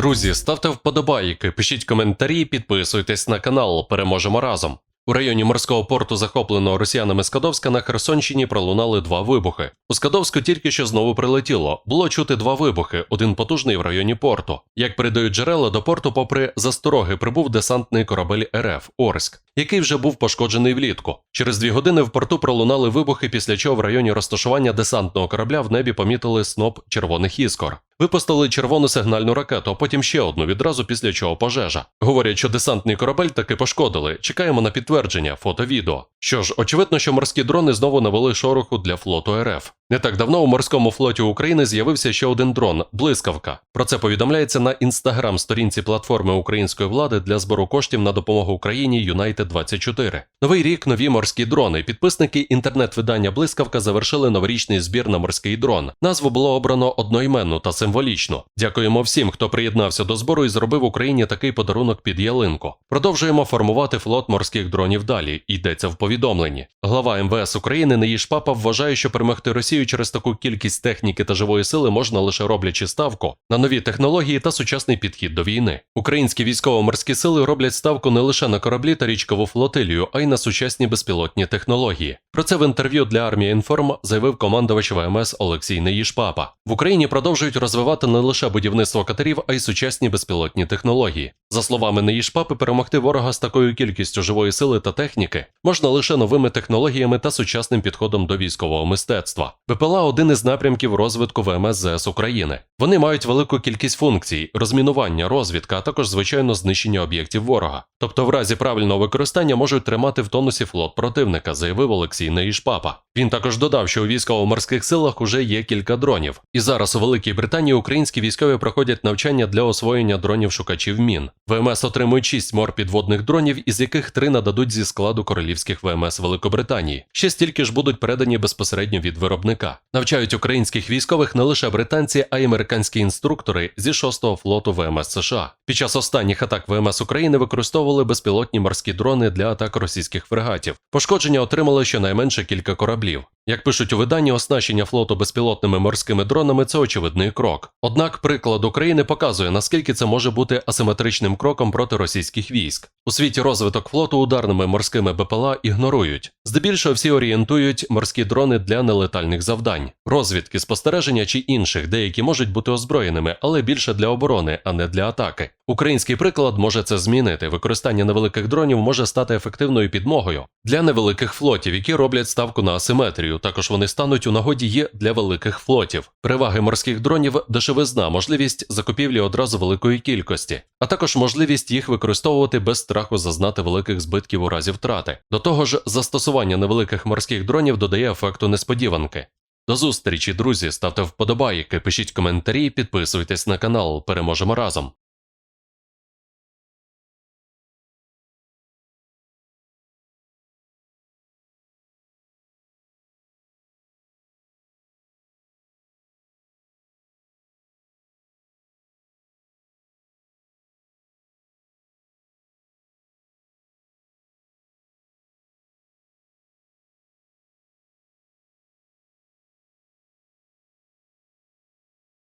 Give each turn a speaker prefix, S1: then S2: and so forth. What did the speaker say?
S1: Друзі, ставте вподобайки, пишіть коментарі, підписуйтесь на канал. Переможемо разом. У районі морського порту, захопленого росіянами Скадовська, на Херсонщині пролунали два вибухи. У Скадовську тільки що знову прилетіло. Було чути два вибухи, один потужний в районі порту. Як передають джерела, до порту, попри застороги, прибув десантний корабель РФ Орськ, який вже був пошкоджений влітку. Через дві години в порту пролунали вибухи, після чого в районі розташування десантного корабля в небі помітили сноп червоних іскор. Випустили червону сигнальну ракету, а потім ще одну, відразу після чого пожежа. Говорять, що десантний корабель таки пошкодили. Чекаємо на підтвердження, фото-відео. Що ж, очевидно, що морські дрони знову навели шороху для флоту РФ. Не так давно у морському флоті України з'явився ще один дрон блискавка. Про це повідомляється на інстаграм-сторінці платформи української влади для збору коштів на допомогу Україні United 24 Новий рік, нові морські дрони. Підписники інтернет-видання Блискавка завершили новорічний збір на морський дрон. Назву було обрано одноіменну та символічну. Дякуємо всім, хто приєднався до збору і зробив Україні такий подарунок під ялинку. Продовжуємо формувати флот морських дронів далі. Йдеться в повідомленні. Глава МВС України Неїж Папа вважає, що перемогти Росію через таку кількість техніки та живої сили можна лише роблячи ставку на нові технології та сучасний підхід до війни. Українські військово-морські сили роблять ставку не лише на кораблі та річкову флотилію, а й на сучасні безпілотні технології. Про це в інтерв'ю для армії інформ заявив командувач ВМС Олексій Неїшпапа. В Україні продовжують розвивати не лише будівництво катерів, а й сучасні безпілотні технології. За словами Неїшпапи, перемогти ворога з такою кількістю живої сили та техніки можна лише новими технологіями та сучасним підходом до військового мистецтва. БПЛА один із напрямків розвитку ВМС ЗС України. Вони мають велику кількість функцій: розмінування, розвідка, а також звичайно знищення об'єктів ворога. Тобто, в разі правильного використання можуть тримати в тонусі флот противника, заявив Олексій Неїшпапа. Він також додав, що у військово-морських силах уже є кілька дронів. І зараз у Великій Британії українські військові проходять навчання для освоєння дронів-шукачів мін. ВМС отримують 6 морпідводних дронів, із яких три нададуть зі складу королівських ВМС Великобританії. Ще стільки ж будуть передані безпосередньо від виробника. Навчають українських військових не лише британці, а й американські інструктори зі 6-го флоту ВМС США. Під час останніх атак ВМС України використовували безпілотні морські дрони для атак російських фрегатів. Пошкодження отримали щонайменше кілька кораблів. Як пишуть у виданні, оснащення флоту безпілотними морськими дронами це очевидний крок. Однак приклад України показує, наскільки це може бути асиметричним кроком проти російських військ. У світі розвиток флоту ударними морськими БПЛА ігнорують. Здебільшого всі орієнтують морські дрони для нелетальних завдань, розвідки, спостереження чи інших, деякі можуть бути озброєними, але більше для оборони, а не для атаки. Український приклад може це змінити. Використання невеликих дронів може стати ефективною підмогою для невеликих флотів, які роблять ставку на асиметрію. Також вони стануть у нагоді є для великих флотів. Переваги морських дронів дешевизна, можливість закупівлі одразу великої кількості, а також можливість їх використовувати без страху зазнати великих збитків у разі втрати. До того ж, застосування невеликих морських дронів додає ефекту несподіванки. До зустрічі, друзі, ставте вподобайки, пишіть коментарі, підписуйтесь на канал. Переможемо разом.